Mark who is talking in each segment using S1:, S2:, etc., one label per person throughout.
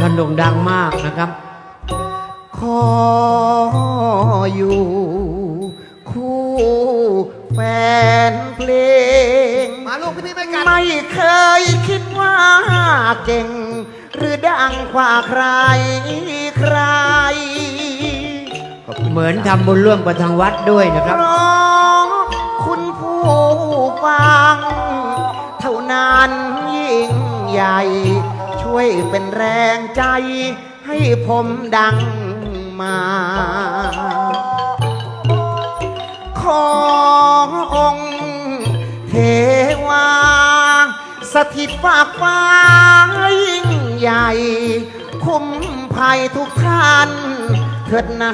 S1: ท่านโด่งดังมากนะครับ
S2: ขออยู่คู่แฟนเพลง
S3: มาลูกพี่พี่ไม่กัน
S2: ไม่เคยคิดว่าเก่ง หรือดังกว่าใครใคร
S1: เหมือนทำบุญร่วมกับทางวัดด้วยนะค
S2: เพ
S1: รับ
S2: ราะคุณผู้ฟัง เท่านั้นยิ่งใหญ่ ช่วยเป็นแรงใจให้ผมดังมา ขอองค์เทวา สถิตฝาฟ้ายิ่งใหญ่ คุ้มภัยทุกท่านเถิดนา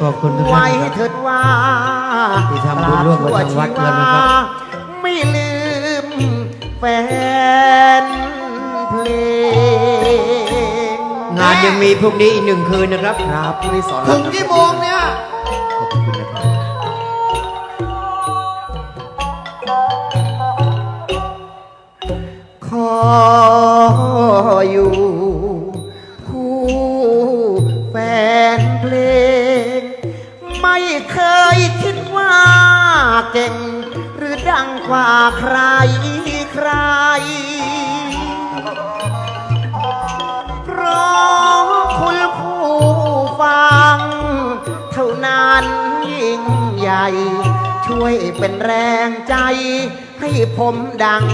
S2: ขอ
S1: บคุณทุกท่าน
S2: ไว้
S1: ครับ
S2: เถิดว่า
S1: ที่ทำบุญร่วมกับทางวัดแล้วนะครับ
S2: ไม่ลืมแฟนเพลง
S1: งานยังมีพรุ่งนี้อีกหนึ่งคืนนะครับ
S2: ครับพรุ่งนี้สอน
S3: ถึงกี่โมงเนี่ย
S2: ขอบคุณนะครับขออยู่ คู่แฟนเพลงไม่ เคยคิดว่าเก่ง หรือดังกว่าใครใคร เพราะคุณผู้ฟัง เท่านั้นยิ่งใหญ่ ช่วยเป็นแรงใจให้ผมดัง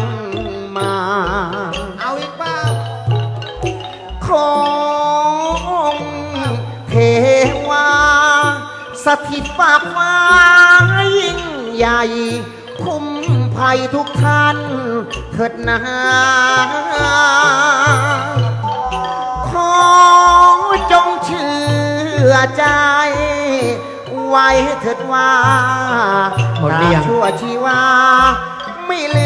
S2: สถิตฝากฟ้ายิ่งใหญ่ คุ้มภัยทุกท่านเถิดนาขอจงเชื่อใจ ไว้เถิดว่า
S1: หมดหรือยัง
S2: ตราบชั่วชีวาไม่ลื